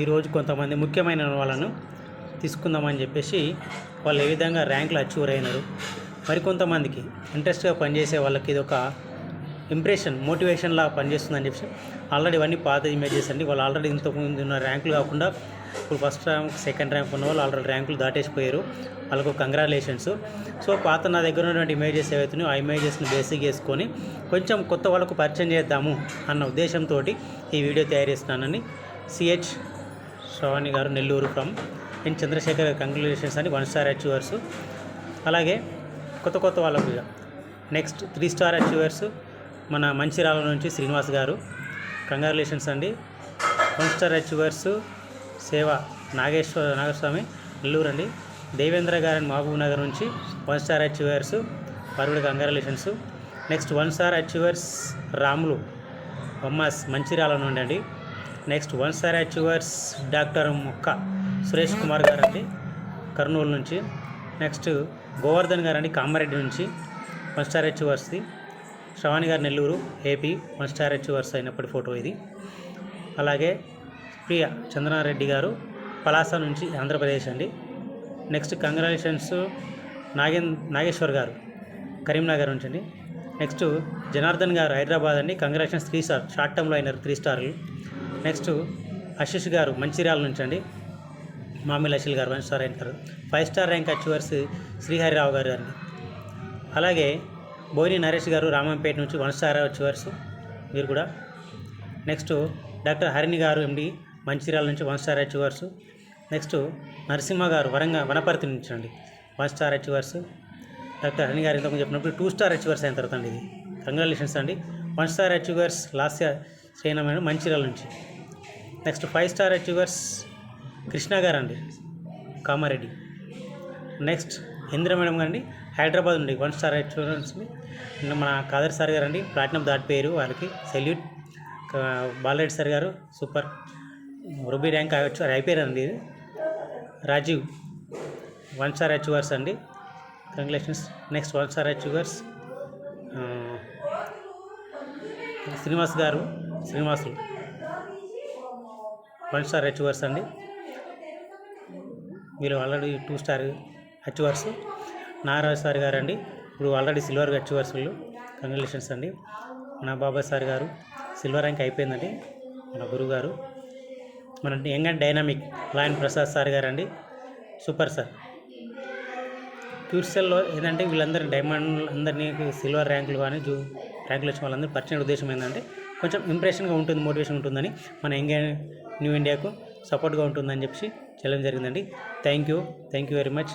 ఈరోజు కొంతమంది ముఖ్యమైన వాళ్ళను తీసుకుందామని చెప్పేసి వాళ్ళు ఏ విధంగా ర్యాంకులు అచీవ్ అయినారు మరికొంతమందికి ఇంట్రెస్ట్గా పనిచేసే వాళ్ళకి ఇది ఒక ఇంప్రెషన్ మోటివేషన్లా పనిచేస్తుందని చెప్పి ఆల్రెడీ ఇవన్నీ పాత ఇమేజెస్ అండి. వాళ్ళు ఆల్రెడీ ఇంతకుముందు ఉన్న ర్యాంకులు కాకుండా ఇప్పుడు ఫస్ట్ ర్యాంక్ సెకండ్ ర్యాంక్ ఉన్న వాళ్ళు ఆల్రెడీ ర్యాంకులు దాటేసిపోయారు. వాళ్ళకు కంగ్రాలేషన్స్ సో పాత నా దగ్గర ఉన్నటువంటి ఇమేజెస్ ఏవైతున్నాయో ఆ ఇమేజెస్ని బేసిక్ చేసుకొని కొంచెం కొత్త వాళ్ళకు పరిచయం చేద్దాము అన్న ఉద్దేశంతో ఈ వీడియో తయారు చేస్తున్నానని సిహెచ్ శ్రవాణి గారు నెల్లూరు ఫ్రమ్. నేను చంద్రశేఖర్ కంగ్రాచులేషన్స్ అని వన్ స్టార్ అచీవర్స్ అలాగే కొత్త కొత్త వాళ్ళకు నెక్స్ట్ త్రీ స్టార్ అచీవర్స్ మన మంచిరాల నుంచి శ్రీనివాస్ గారు. కంగ్రాచులేషన్స్ అండి. వన్ స్టార్ అచీవర్స్ సేవ నాగేశ్వర నాగస్వామి నెల్లూరు అండి. దేవేంద్ర గారు మహబూబ్ నగర్ నుంచి వన్ స్టార్ అచీవర్స్ వారు congratulations. Next one star achievers Ramulu. బొమ్మస్ Mancherial నుండి అండి. Next one star achievers doctor మొక్క సురేష్ కుమార్ గారు అండి కర్నూలు నుంచి. నెక్స్ట్ గోవర్ధన్ గారు అండి కామారెడ్డి నుంచి. వన్ స్టార్ అచీవర్స్ది శ్రవాణి గారు Nellore AP one star achievers అయినప్పటి ఫోటో ఇది. అలాగే ప్రియ చంద్రారెడ్డి గారు పలాస నుంచి ఆంధ్రప్రదేశ్ అండి. నెక్స్ట్ కంగ్రాచులేషన్స్ నాగేన్ నాగేశ్వర్ గారు కరీంనగర్ నుంచి అండి. నెక్స్ట్ జనార్దన్ గారు హైదరాబాద్ అండి. కంగ్రాచులేషన్స్ త్రీ స్టార్ షార్ట్ టర్మ్లో అయినారు త్రీ స్టార్లు నెక్స్ట్ ఆశిష్ గారు మంచిర్యాల నుంచి అండి మామిల్ అశిల్ గారు వన్ స్టార్ అంటారు five star rank achievers Srihari Rao గారు అండి అలాగే బోయిని నరేష్ గారు రామంపేట నుంచి వన్ స్టార్ అచీవర్స్ మీరు కూడా. నెక్స్ట్ డాక్టర్ హరిణి గారు ఎండి మంచిర్యాల నుంచి one star achievers. Next Narasimha గారు వరంగ వనపర్తి నుంచి అండి. One star achievers. Doctor Harini గారు ఇంతకుముందు చెప్పినప్పుడు టూ స్టార్ అచీవర్స్ అయిన తర్వాత అండి ఇది. కంగ్రాచులేషన్స్ అండి. వన్ స్టార్ అచీవర్స్ లాస్య శ్రీనమైన మంచిర్యాల నుంచి. Next five star achievers Krishna గారు అండి కామారెడ్డి. నెక్స్ట్ ఇంద్ర మేడం గారండి హైదరాబాద్ నుండి వన్ స్టార్ అచీవర్స్ మన కాదర్ సార్ గారు అండి ప్లాటినం దాటిపోయారు వాళ్ళకి సెల్యూట్. బాలరెడ్డి సార్ గారు సూపర్. రూబీ ర్యాంక్ అయిపోయారండి ఇది. రాజీవ్ వన్ స్టార్ అచీవర్స్ అండి. Congratulations. Next one star achievers Srinivas గారు శ్రీనివాసులు. వన్ స్టార్ హెచ్వర్స్ అండి. వీళ్ళు already two star achievers. Naraj sir గారు అండి ఇప్పుడు ఆల్రెడీ సిల్వర్ హెచ్వర్స్ వీళ్ళు. కంగ్రాచులేషన్స్ అండి. మన బాబా సార్ గారు సిల్వర్ ర్యాంక్ అయిపోయిందండి. మన గురువు గారు. మన young and dynamic lion Prasad sir గారు అండి సూపర్ సార్. క్యూర్సెల్లో ఏంటంటే వీళ్ళందరూ డైమండ్ అందరినీ సిల్వర్ ర్యాంకులు కానీ జూ ర్యాంకులు వచ్చిన వాళ్ళందరూ పరిచయం ఉద్దేశం ఏంటంటే కొంచెం ఇంప్రెషన్గా ఉంటుంది మోటివేషన్ ఉంటుందని మన ఇండియా న్యూ ఇండియాకు సపోర్ట్గా ఉంటుందని చెప్పి చెప్పడం జరిగిందండి. Thank you thank you very much.